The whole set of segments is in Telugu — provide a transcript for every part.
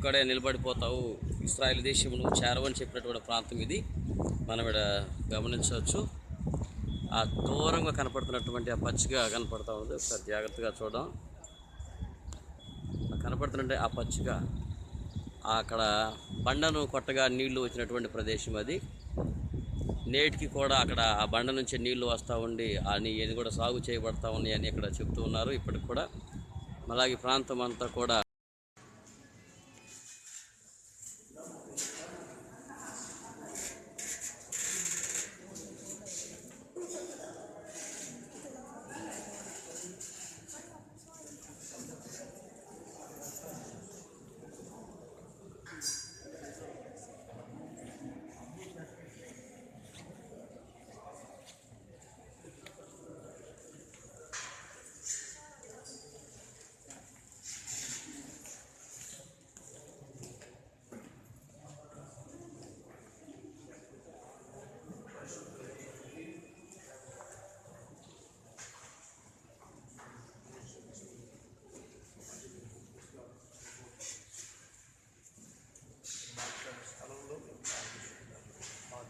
ఇక్కడే నిలబడిపోతావు. ఇస్రాయల్ దేశం నువ్వు చేరవని చెప్పినటువంటి ప్రాంతం ఇది. మనం ఇక్కడ గమనించవచ్చు. ఆ దూరంగా కనపడుతున్నటువంటి ఆ పచ్చిగా కనపడతా ఉంది. ఒకసారి జాగ్రత్తగా చూడడం ఆ ఆ పచ్చిగా అక్కడ బండను కొట్టగా నీళ్ళు వచ్చినటువంటి ప్రదేశం అది. నేటికి కూడా అక్కడ ఆ బండ నుంచి నీళ్ళు వస్తూ ఉండి ఆ నీళ్ళు కూడా సాగు చేయబడతా ఉన్నాయి అని ఇక్కడ చెప్తూ ఉన్నారు. ఇప్పటికి కూడా అలాగే ప్రాంతం అంతా కూడా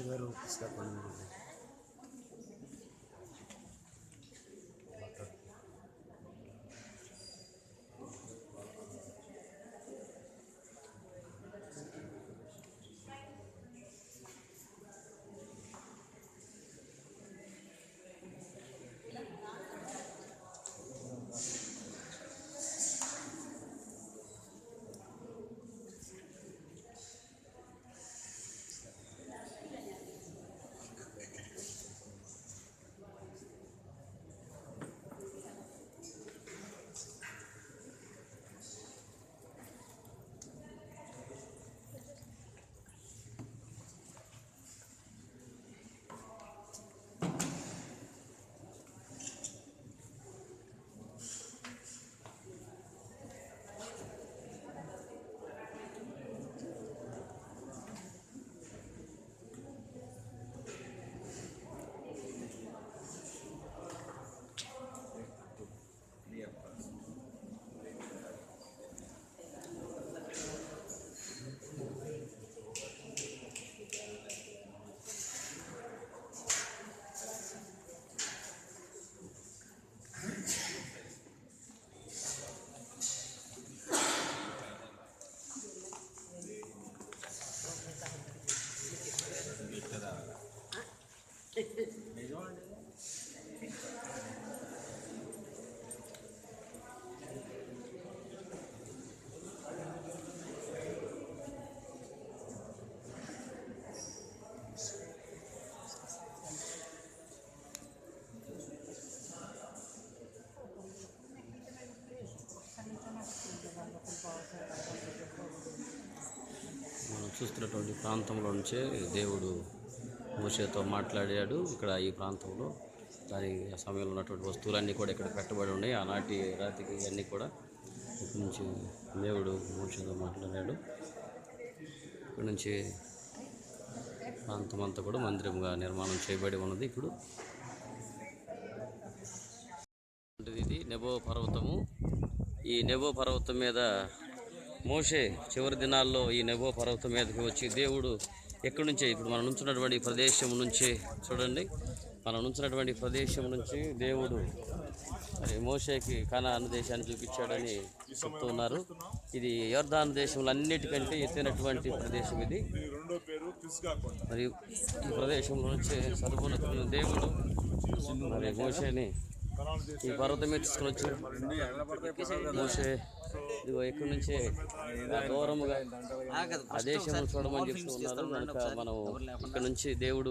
little step piscar para mim. చూస్తున్నటువంటి ప్రాంతంలో నుంచే దేవుడు మోసేతో మాట్లాడాడు. ఇక్కడ ఈ ప్రాంతంలో దాని సమయంలో ఉన్నటువంటి వస్తువులన్నీ కూడా ఇక్కడ పెట్టబడి ఉన్నాయి. ఆనాటి రాతికి అన్నీ కూడా ఇక్కడి నుంచి దేవుడు మోసేతో మాట్లాడాడు. ఇక్కడ నుంచి ప్రాంతం అంతా కూడా మందిరంగా నిర్మాణం చేయబడి ఉన్నది ఇప్పుడు. ఇది నెబో పర్వతము. ఈ నెబో పర్వతం మీద మోషే చివరి దినాల్లో ఈ నెబో పర్వతం మీదకి వచ్చి దేవుడు ఎక్కడి నుంచే? ఇప్పుడు మనం ఉంచున్నటువంటి ప్రదేశం నుంచి చూడండి. మనం ఉంచినటువంటి ప్రదేశం నుంచి దేవుడు మరి మోషేకి కానాను దేశాన్ని చూపించాడని చెప్తూ ఉన్నారు. ఇది యోర్ధాన్ దేశంలో అన్నిటికంటే ఎత్తైనటువంటి ప్రదేశం ఇది. మరియు ఈ ప్రదేశంలో నుంచి సర్వోన్నతుడైన దేవుడు మరి మోషేని ఈ పర్వతం మీద తీసుకొని వచ్చి మోషే ఇదిగో ఇక్కడ నుంచే ఆ దూరముగా ఆ దేశం చూడమని చెప్తూ ఉన్నారు. కనుక మనం ఇక్కడ నుంచి దేవుడు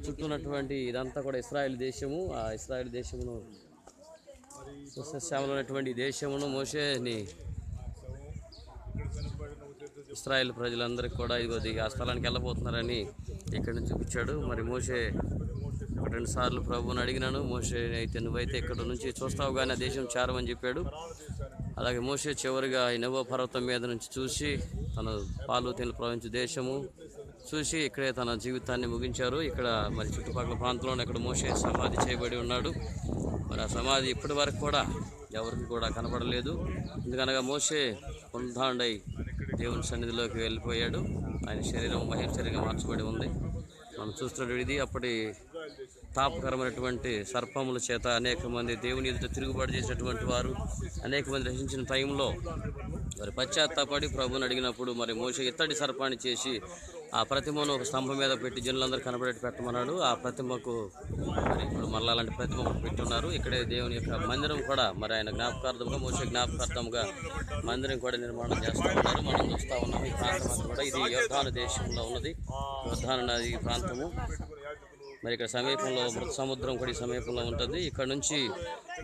చుట్టూ ఉన్నటువంటి ఇదంతా కూడా ఇస్రాయేల్ దేశము ఆ ఇస్రాయేల్ దేశమును సస్యశ్యామలో ఉన్నటువంటి ఈ దేశమును మోషేని ఇస్రాయేల్ ప్రజలందరికీ కూడా ఇదిగో ది- ఆ స్థలానికి వెళ్ళబోతున్నారని ఇక్కడ నుంచి చూపించాడు మరి మోషే ఒక రెండు సార్లు ప్రభువుని అడిగినాను. మోషే అయితే నువ్వైతే ఇక్కడ నుంచి చూస్తావు కానీ ఆ దేశం చేరమని చెప్పాడు. అలాగే మోషే చివరిగా ఈ పర్వతం మీద నుంచి చూసి తన పాలు తేనెలు ప్రవహించే దేశము చూసి ఇక్కడే తన జీవితాన్ని ముగించారు. ఇక్కడ మరి చుట్టుపక్కల ప్రాంతంలో ఇక్కడ మోషే సమాధి చేయబడి ఉన్నాడు. మరి ఆ సమాధి ఇప్పటి వరకు కూడా ఎవరికి కూడా కనపడలేదు ఎందుకనగా మోషే పునరుద్ధాండై దేవుని సన్నిధిలోకి వెళ్ళిపోయాడు. ఆయన శరీరం మహిళ శరీరంగా మార్చబడి ఉంది. మనం చూస్తున్నాడు ఇది అప్పటి తాపకరమైనటువంటి సర్పముల చేత అనేక మంది దేవుని ఎదుట తిరుగుబాటు చేసినటువంటి వారు అనేక మంది రచించిన టైంలో మరి పశ్చాత్తాపడి ప్రభుని అడిగినప్పుడు మరి మోస ఇత్తడి సర్పాన్ని చేసి ఆ ప్రతిమను ఒక స్తంభం మీద పెట్టి జనులందరూ కనబడేట్టు పెట్టమన్నాడు. ఆ ప్రతిమకు మరి ఇప్పుడు మళ్ళీ అలాంటి ప్రతిమ పెట్టున్నారు. ఇక్కడే దేవుని యొక్క మందిరం కూడా మరి ఆయన జ్ఞాపకార్థంగా మోస జ్ఞాపకార్థంగా మందిరం కూడా నిర్మాణం చేస్తూ ఉన్నారు. మనం చూస్తూ ఉన్నాం ఈ ప్రాంతం కూడా. ఇది యోధాను దేశంలో ఉన్నది. యోధాను నది ప్రాంతము. మరి ఇక్కడ సమీపంలో మృత సముద్రం కూడా ఈ సమీపంలో ఉంటుంది. ఇక్కడ నుంచి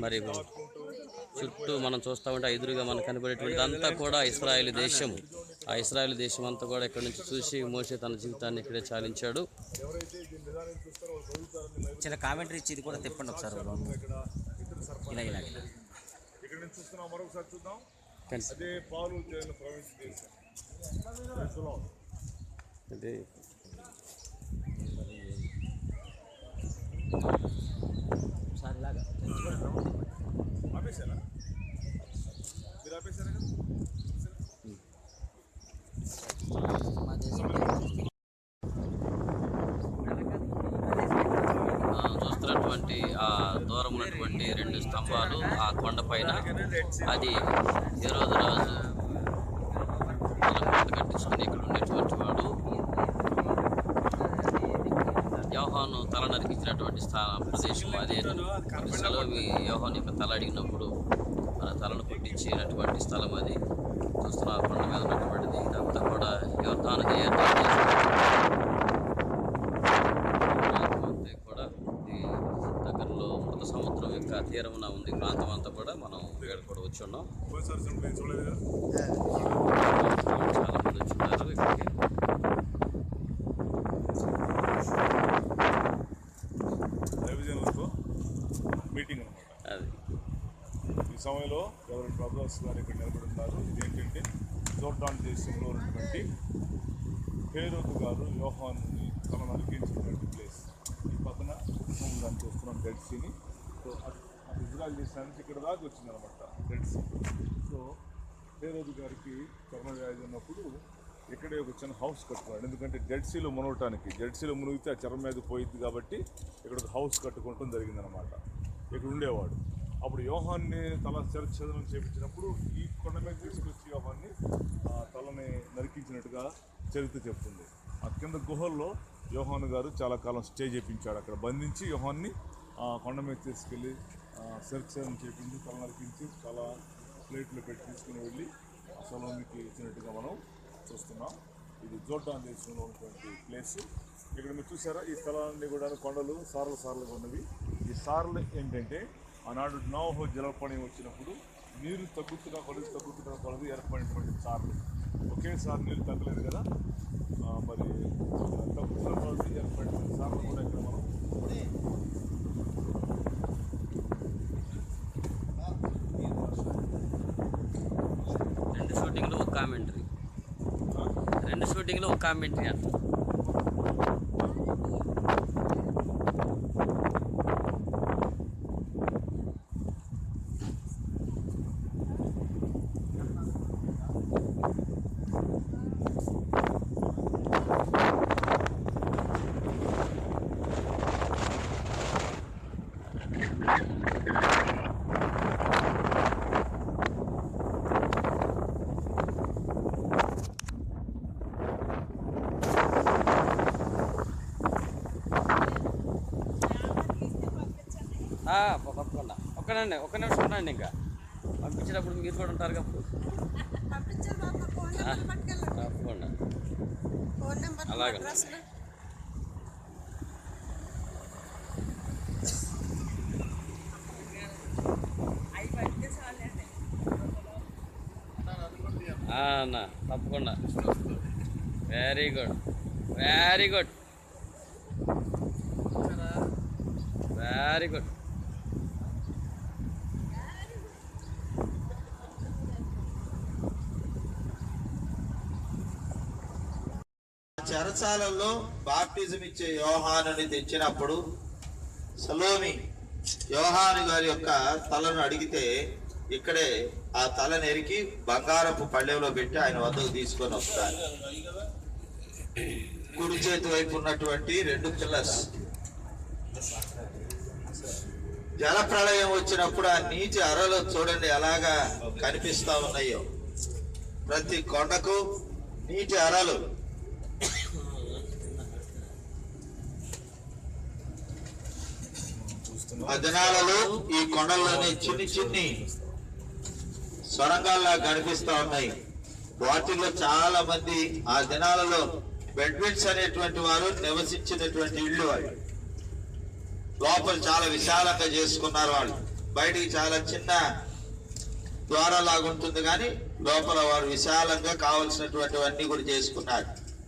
మరి చుట్టూ మనం చూస్తూ ఉంటే ఎదురుగా మనకు కనబడేటువంటి అంతా కూడా ఇస్రాయేల్ దేశం ఆ ఇస్రాయేల్ దేశం అంతా కూడా ఇక్కడ నుంచి చూసి మోసే తన జీవితాన్ని ఇక్కడే చాలించాడు. చిన్న కామెంటరీ ఇచ్చి ఇది కూడా తిప్పండి ఒకసారి ఇలా ఇలా ఇలా. ఇక్కడ నుంచి చూస్తున్నాం మరొకసారి చూద్దాం. అదే పాలు తేనెలు ప్రవేశ ఆపేశారా? మీరు ఆపేశారా? ఆ, చూస్తున్నటువంటి ఆ దూరం ఉన్నటువంటి రెండు స్తంభాలు ఆ కొండపైన అది ఏ రోజు రాజు తల నరికించినటువంటి స్థానం ప్రదేశం అదే. సెలవు యోహాన్ యొక్క తల అడిగినప్పుడు మన తలను కొట్టించినటువంటి స్థలం అది. చూస్తున్న కొండ మీద ఉన్నటువంటిది. ఇదంతా కూడా యోధాను అంతే కూడా దగ్గరలో మృత సముద్రం యొక్క తీరమున ఉంది. ప్రాంతం అంతా కూడా మనం ఇక్కడ కూడా వచ్చి ఉన్నాం. సమయంలో ఎవరి ప్రభాస్ గారు ఇక్కడ నిలబడి ఉన్నారు ఇదేంటంటే జోర్డాన్ దేశంలో ఉన్నటువంటి హేరోదు గారు యోహాన్ని తమను అడిగించినటువంటి ప్లేస్. ఈ పక్కన కుటుంబం దాన్ని చూస్తున్నాం డెడ్ సీని సో అది ఇజ్రాయల్ దేశానికి ఇక్కడ దాకా వచ్చిందనమాట డెడ్ సీ సో హేరోదు గారికి కరోనా వ్యాధి ఉన్నప్పుడు ఇక్కడే ఒక చిన్న హౌస్ కట్టుకున్నాడు. ఎందుకంటే డెడ్ సీలో మునగటానికి డెడ్ సీలో మునిగితే ఆ చర్మం మీద పోయిద్ది కాబట్టి ఇక్కడ ఒక హౌస్ కట్టుకోవటం జరిగిందనమాట ఇక్కడ ఉండేవాడు. అప్పుడు యోహాన్ని తల చర్చదనం చేపించినప్పుడు ఈ కొండ మీద తీసుకొచ్చి యోహాన్ని తలని నరికించినట్టుగా చరిత్ర చెప్తుంది. ఆ కింద గుహల్లో యోహాన్ గారు చాలా కాలం స్టే చేయించాడు అక్కడ బంధించి యోహాన్ని ఆ కొండ మీద తీసుకెళ్ళి చర్చదనం చేపించి తల నరికించి చాలా ప్లేట్లు పెట్టి తీసుకుని వెళ్ళి ఆ ఇచ్చినట్టుగా మనం చూస్తున్నాం. ఇది జోర్డాన్ దేశంలో ఉన్నటువంటి ప్లేస్. ఇక్కడ మీరు చూసారా? ఈ స్థలాన్ని కూడా కొండలు సార్లు సార్లుగా ఉన్నవి. ఈ సార్లు ఏంటంటే ఆనాడు నోహో జలపణి వచ్చినప్పుడు నీరు తగ్గుతున్న కొలది తగ్గుతున్న కొలది ఏర్పడినటువంటి సార్లు. ఒకేసారి నీరు తగ్గలేదు కదా? మరి తగ్గుతున్న కొలది ఏర్పడిన సార్లు కూడా ఇక్కడ మనం రెండు షూటింగ్లు ఒక కామెంటరీ రెండు షూటింగ్లు ఒక కామెంటరీ అంట ఆ, ప- తప్పకుండా ఒక్కనండి ఒక్క నిమిషం ఉండండి ఇంకా. పంపించేటప్పుడు మీరు కూడా ఉంటారు అప్పుడు తప్పకుండా. అలాగే. అన్న తప్పకుండా. Very good very good very good చెరసాలలో బాప్టిజం ఇచ్చే యోహానుని తెచ్చినప్పుడు సలోమి యోహాను గారి యొక్క తలను అడిగితే ఇక్కడే ఆ తల నెరికి బంగారపు పళ్ళెంలో పెట్టి ఆయన వద్దకు తీసుకొని వస్తారు. కుడి చేతి వైపు ఉన్నటువంటి రెండు పిల్లర్స్. జల ప్రళయం వచ్చినప్పుడు ఆ నీటి అరలు చూడండి ఎలాగా కనిపిస్తా ఉన్నాయో. ప్రతి కొండకు నీటి అరలు. ఆ దినాలలో ఈ కొండల్లోని చిన్ని చిన్ని సొరంగాల్లా కనిపిస్తా ఉన్నాయి. వాటిల్లో చాలా మంది ఆ దినాలలో బెడ్విన్స్ అనేటువంటి వారు నివసించినటువంటి ఇళ్ళు వాళ్ళు లోపల చాలా విశాలంగా చేసుకున్నారు వాళ్ళు. బయటికి చాలా చిన్న ద్వారం లాగుంటుంది కానీ లోపల వారు విశాలంగా కావలసినటువంటివన్నీ కూడా చేసుకున్నారు.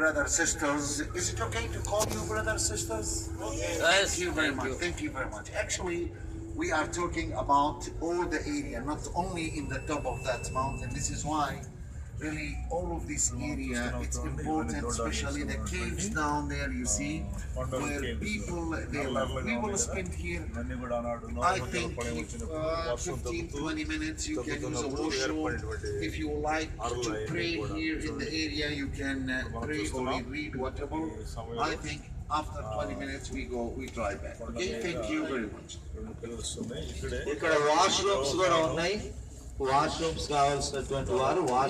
Brothers, sisters, is it okay to call you brothers, sisters? Thank you very much. Thank you very much. Actually, we are talking about all the area, not only in the top of that mountain. This is why, really, all of this area it's important, especially the caves down there. You see, where people they live. We will spend here. అన్ని కూడా ఆనాడు I think if, uh, 15, 20 minutes you can use a washroom. If you like to pray here in the area, you can uh, pray or read whatever. I think after 20 minutes we go, we drive back. Okay, thank you very much. రెండు పిల్లర్స్ ఉన్నాయి ఇక్కడే ఇక్కడ వాష్రూమ్స్ కూడా ఉన్నాయి వాష్రూమ్స్ కావాల్సినటువంటి వారు వాష్